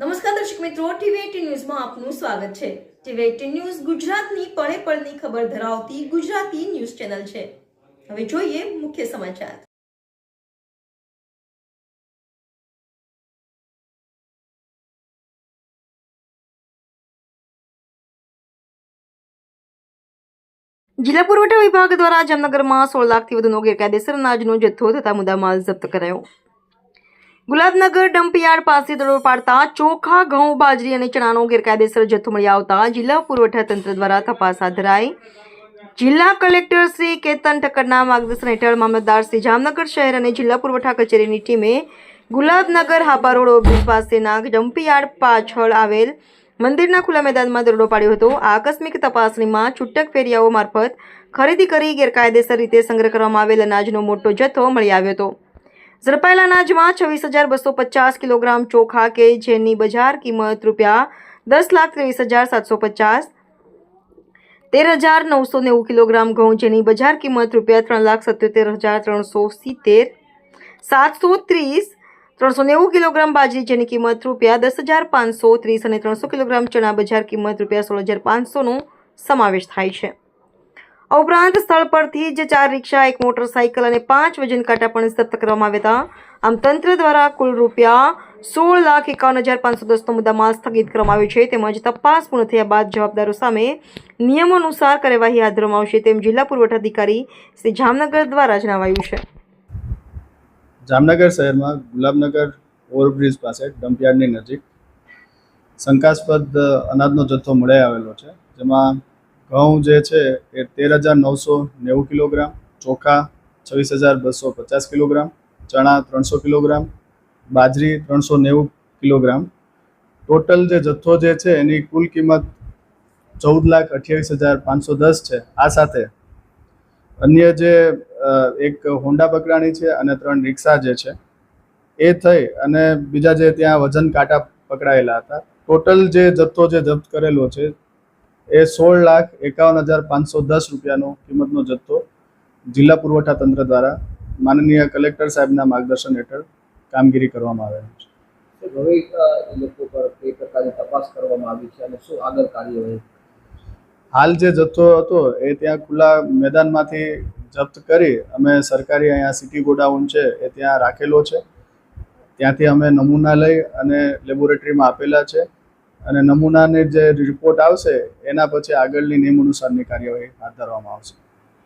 નમસ્કાર દર્શક મિત્રો ટીવી ન્યૂઝમાં આપનું સ્વાગત છે. ટીવી એટીન ન્યૂઝ ગુજરાતની પળે પળની ખબર ધરાવતી ગુજરાતી ન્યૂઝ ચેનલ છે. હવે જોઈએ મુખ્ય સમાચાર. જિલ્લા પુરવઠા વિભાગ દ્વારા જામનગરમાં સોળ લાખથી વધુનો ગેરકાયદેસર અનાજનો જથ્થો તથા મુદ્દામાલ જપ્ત કરાયો. ગુલાબનગર ડમ્પયાર્ડ પાસે દડો પાડતા ચોખા, ઘઉં, બાજરી અને ચણાનો ગેરકાયદેસર જથ્થો મળી આવતા જિલ્લા પુરવઠા તંત્ર દ્વારા તપાસ હાથ ધરાઈ. જિલ્લા કલેક્ટર શ્રી કેતન ઠક્કરના માર્ગદર્શન હેઠળ મામલતદાર શ્રી જામનગર શહેર અને જિલ્લા પુરવઠા કચેરીની ટીમે ગુલાબનગર હાપા રોડ ઓફિસ પાસેના ડમ્પયાર્ડ પાછળ આવેલ મંદિરના ખુલ્લા મેદાનમાં દરોડો પાડ્યો હતો. આકસ્મિક તપાસણીમાં છૂટક ફેરિયાઓ મારફત ખરીદી કરી ગેરકાયદેસર રીતે સંગ્રહ કરવામાં આવેલ અનાજનો મોટો જથ્થો મળી આવ્યો હતો. ઝડપાયેલા અનાજમાં છવ્વીસ હજાર બસો પચાસ કિલોગ્રામ ચોખા કે જેની બજાર કિંમત રૂપિયા દસ લાખ ત્રેવીસ હજાર સાતસો પચાસ, તેર હજાર નવસો નેવું કિલોગ્રામ ઘઉં જેની બજાર કિંમત રૂપિયા ત્રણ લાખ સત્યોતેર હજાર ત્રણસો સિત્તેર, સાતસો ત્રીસ ત્રણસો નેવું કિલોગ્રામ બાજરી જેની કિંમત રૂપિયા દસ હજાર પાંચસો ત્રીસ અને ત્રણસો કિલોગ્રામ ચણા બજાર કિંમત રૂપિયા સોળ હજાર પાંચસોનો સમાવેશ થાય છે. આ ઉપરાંત સ્થળ પરથી જ ચાર રિક્ષા, એક મોટરસાઇકલ અને પાંચ વજન કાંટા પણ જપ્ત કરવામાં આવ્યા હતા. આમ તંત્ર દ્વારા કુલ રૂપિયા સોળ લાખ એકાવન હજાર પાંચસો દસનો મુદ્દામાલ સ્થગિત કરવામાં આવ્યો છે. તેમજ તપાસ પૂર્ણ થયા બાદ જવાબદારો સામે નિયમો અનુસાર કાર્યવાહી હાથ ધરવામાં આવશે તેમ જિલ્લા પુરવઠા અધિકારી શ્રી જામનગર દ્વારા જણાવાયું છે. જામનગર શહેરમાં ગુલાબનગર ઓવરબ્રિજ પાસે ડમ્પયાર્ડની નજીક શંકાસ્પદ અનાજનો જથ્થો મળી આવેલો છે, જેમાં ઘઉં જે છે એ તેર હજાર નવસો નેવું કિલોગ્રામ, ચોખા છવ્વીસ હજાર બસો પચાસ કિલોગ્રામ, ચણા ત્રણસો કિલોગ્રામ, બાજરી ત્રણસો નેવું કિલોગ્રામ. ટોટલ જે જથ્થો જે છે એની કુલ કિંમત ચૌદ લાખ અઠ્યાવીસ હજાર પાંચસો દસ છે. આ સાથે અન્ય જે એક હોન્ડા બકરાણી છે અને ત્રણ રિક્ષા જે છે એ થઈ અને બીજા જે ત્યાં વજન કાંટા પકડાયેલા હતા. ટોટલ જે જથ્થો જે જપ્ત કરેલો છે એ સોળ લાખ એકાવન હજાર પાંચસો દસ રૂપિયાનો કિંમતનો જથ્થો જિલ્લા પુરવઠા તંત્ર દ્વારા માનનીય કલેક્ટર સાહેબના માર્ગદર્શન હેઠળ કામગીરી કરવામાં આવેલી છે. હવે એ લોકો પર કઈ પ્રકારની તપાસ કરવામાં આવી છે અને શું આગળ કાર્યવાહી? હાલ જે જથ્થો હતો એ ત્યાં ખુલ્લા મેદાનમાંથી જપ્ત કરી અમે સરકારી અહીંયા સિટી ગોડાઉન છે એ ત્યાં રાખેલો છે. ત્યાંથી અમે નમૂના લઈ અને લેબોરેટરીમાં આપેલા છે. અને નમૂનાને જે રિપોર્ટ આવશે એના પછી આગળની નિયમ અનુસારની કાર્યવાહી હાથ ધરવામાં આવશે.